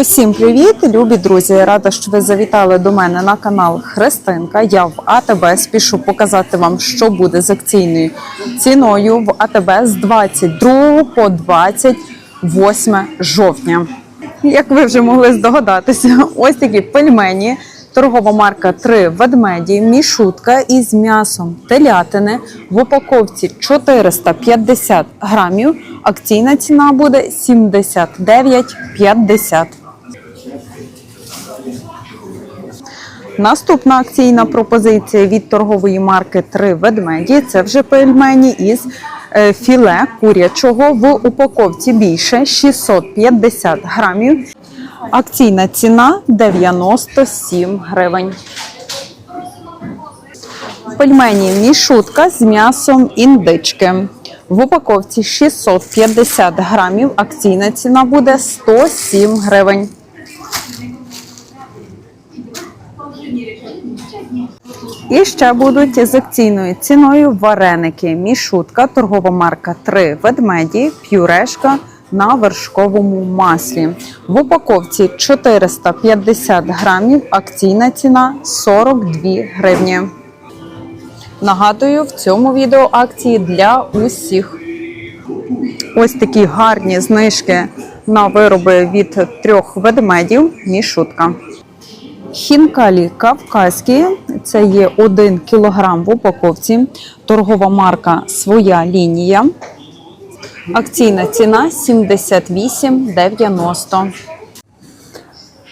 Усім привіт, любі друзі! Рада, що ви завітали до мене на канал Христинка. Я в АТБ спішу показати вам, що буде з акційною ціною в АТБ з 22 по 28 жовтня. Як ви вже могли здогадатися, ось такі пельмені. Торгова марка 3 ведмеді, мішутка із м'ясом телятини в упаковці 450 грамів. Акційна ціна буде 79,50. Наступна акційна пропозиція від торгової марки 3 ведмеді. Це вже пельмені із е, філе курячого в упаковці більше 650 грамів. Акційна ціна 97 гривень. Пельмені мішутка з м'ясом індички. В упаковці 650 грамів. Акційна ціна буде 107 гривень. І ще будуть з акційною ціною вареники. Мішутка, торгова марка 3 ведмеді, п'юрешка на вершковому маслі. В упаковці 450 грамів. Акційна ціна 42 гривні. Нагадую, в цьому відео акції для усіх. Ось такі гарні знижки на вироби від трьох ведмедів. Мішутка. Хінкалі кавказькі це є 1 кг в упаковці. Торгова марка Своя лінія. Акційна ціна 78,90.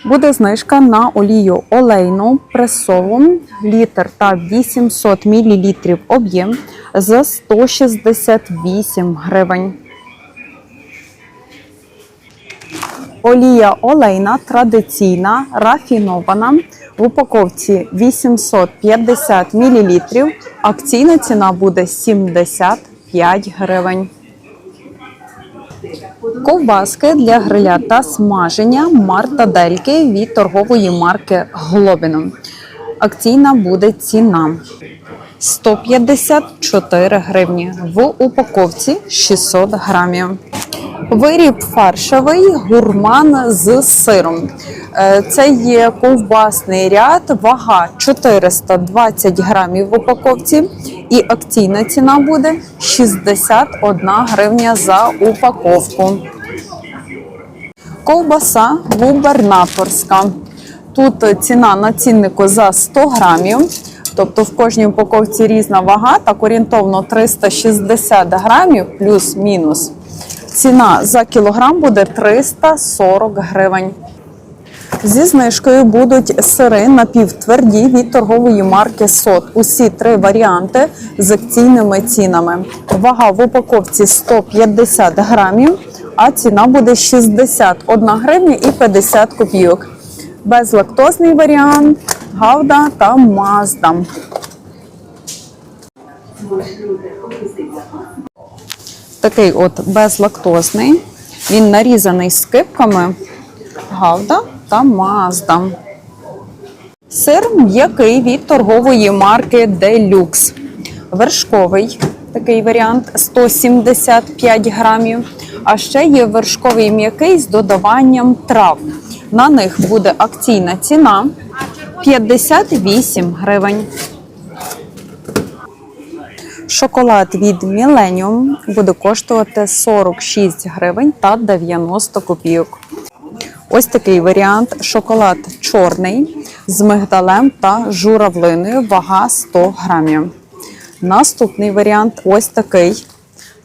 Буде знижка на олію олейну пресову літр та 800 мл об'єм за 168 гривень. Олія олейна традиційна, рафінована. В упаковці 850 мл. Акційна ціна буде 75 гривень. Ковбаски для гриля та смаження мартадельки від торгової марки Глобіно. Акційна буде ціна 154 гривні. В упаковці 600 грамів. Виріб фаршовий гурман з сиром. Е, Це є ковбасний ряд, вага 420 грамів в упаковці. І акційна ціна буде 61 гривня за упаковку. Ковбаса губернаторська. Тут ціна на ціннику за 100 грамів. Тобто в кожній упаковці різна вага, так орієнтовно 360 грамів плюс-мінус. Ціна за кілограм буде 340 гривень. Зі знижкою будуть сири напівтверді від торгової марки СОТ. Усі три варіанти з акційними цінами. Вага в упаковці 150 грамів, а ціна буде 61 гривня і 50 копійок. Безлактозний варіант, гавда та мазда. Такий от безлактозний. Він нарізаний скипками. Гавда та Мазда. Сир м'який від торгової марки Deluxe. Вершковий такий варіант 175 грамів. А ще є вершковий м'який з додаванням трав. На них буде акційна ціна 58 гривень. Шоколад від Millennium буде коштувати 46 гривень та 90 копійок. Ось такий варіант: шоколад чорний з мигдалем та журавлиною, вага 100 грамів. Наступний варіант ось такий.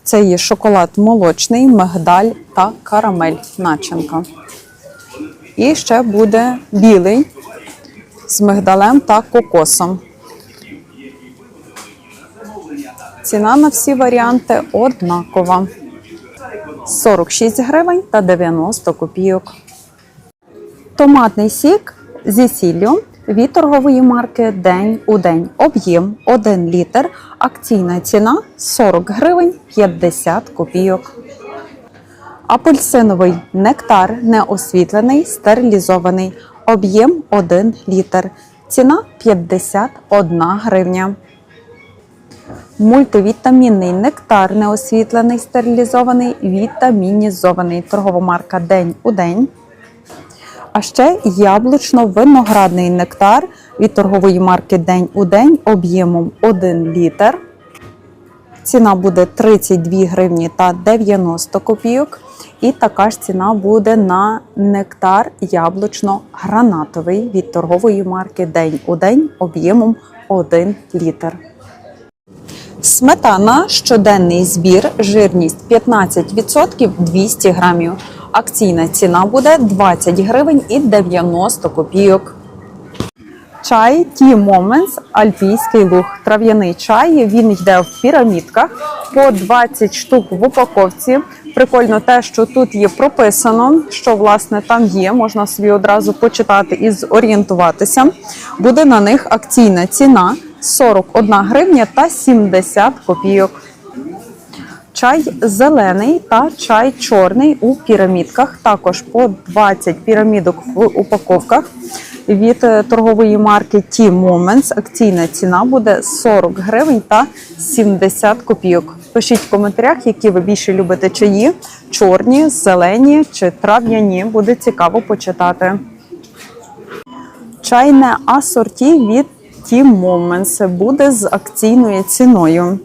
Це є шоколад молочний, мигдаль та карамель начинка. І ще буде білий з мигдалем та кокосом. Ціна на всі варіанти однакова. 46 гривень та 90 копійок. Томатний сік зі сіллю від торгової марки День у день. Об'єм 1 літр. Акційна ціна 40 гривень 50 копійок. Апельсиновий нектар неосвітлений, стерилізований. Об'єм 1 літр. Ціна 51 гривня. Мультивітамінний нектар неосвітлений, стерилізований, вітамінізований. Торгова марка День у день. А ще яблучно-виноградний нектар від торгової марки День у день об'ємом 1 літр. Ціна буде 32 гривні та 90 копійок. І така ж ціна буде на нектар яблучно-гранатовий від торгової марки День у день об'ємом 1 літр. Сметана щоденний збір, жирність 15% 200 грамів. Акційна ціна буде 20 гривень і 90 копійок. Чай Tea Moments, альпійський луг. Трав'яний чай. Він йде в пірамідках по 20 штук в упаковці. Прикольно те, що тут є прописано, що власне там є. Можна собі одразу почитати і зорієнтуватися. Буде на них акційна ціна 41 гривня та 70 копійок. Чай зелений та чай чорний у пірамідках. Також по 20 пірамідок в упаковках. Від е, торгової марки Tea Moments акційна ціна буде 40 гривень та 70 копійок. Пишіть в коментарях, які ви більше любите чаї: чорні, зелені чи трав'яні. Буде цікаво почитати. Чайне асорті від Tea Moments буде з акційною ціною.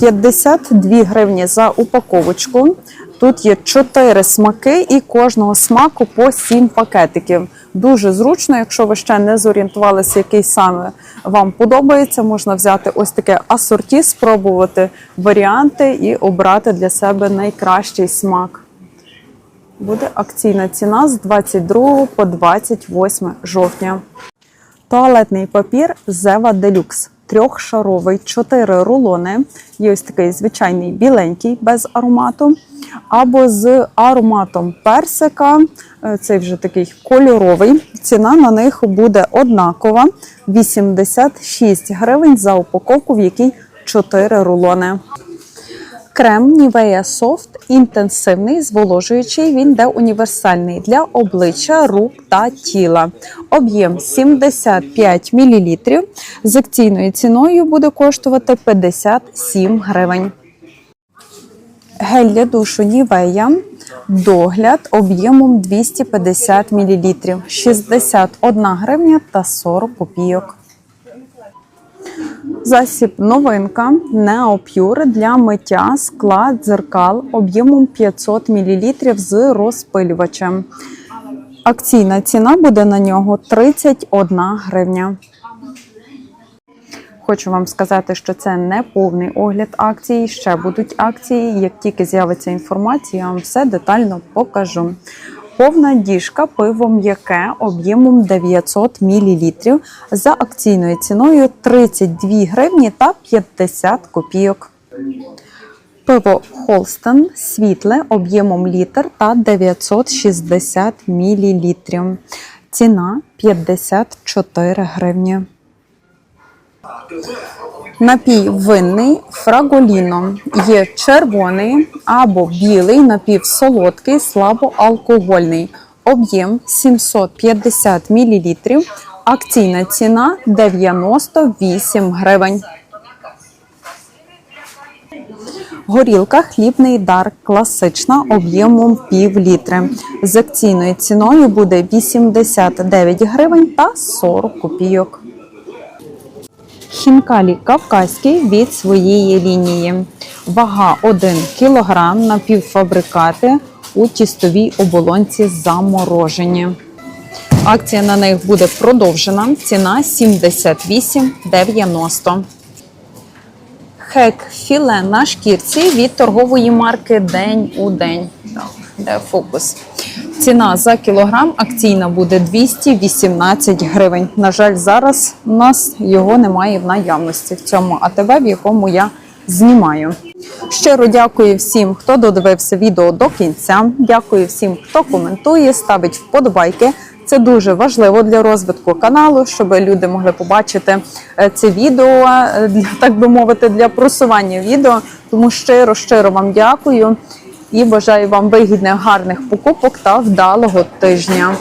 52 гривні за упаковочку. Тут є 4 смаки і кожного смаку по 7 пакетиків. Дуже зручно, якщо ви ще не зорієнтувалися, який саме вам подобається, можна взяти ось таке асорті, спробувати варіанти і обрати для себе найкращий смак. Буде акційна ціна з 22 по 28 жовтня. Туалетний папір Зева Делюкс. Трьохшаровий, чотири рулони. Є ось такий звичайний біленький без аромату. Або з ароматом персика. Е, Цей вже такий кольоровий. Ціна на них буде однакова: 86 гривень за упаковку, в якій 4 рулони. Крем Nivea Soft інтенсивний, зволожуючий. Він йде універсальний для обличчя, рук та тіла. Об'єм 75 мл. З акційною ціною буде коштувати 57 гривень. Гель для душу Nivea догляд об'ємом 250 мл. 61 гривня та 40 копійок. Засіб новинка Neopure для миття скла дзеркал об'ємом 500 мл з розпилювачем. Акційна ціна буде на нього 31 гривня. Хочу вам сказати, що це не повний огляд акцій. Ще будуть акції. Як тільки з'явиться інформація, я вам все детально покажу. Повна діжка пиво м'яке об'ємом 900 мл за акційною ціною 32 гривні та 50 копійок. Пиво Холстен світле об'ємом літр та 960 мл. Ціна 54 гривні. Напій винний фраголіно. Є червоний або білий напівсолодкий, слабоалкогольний. Об'єм 750 мл. Акційна ціна 98 гривень. Горілка хлібний дар класична об'ємом пів літри. З акційною ціною буде 89 гривень та 40 копійок. Хінкалі кавказький від своєї лінії. Вага 1 кг напівфабрикати у тістовій оболонці заморожені. Акція на них буде продовжена. Ціна 78,90. Хек філе на шкірці від торгової марки День у день. Де фокус? Ціна за кілограм акційна буде 218 гривень. На жаль, зараз у нас його немає в наявності в цьому АТБ, в якому я знімаю. Щиро дякую всім, хто додивився відео до кінця. Дякую всім, хто коментує, ставить вподобайки. Це дуже важливо для розвитку каналу, щоб люди могли побачити е, це відео, е, так би мовити, для просування відео. Тому щиро, щиро вам дякую і бажаю вам вигідних гарних покупок та вдалого тижня.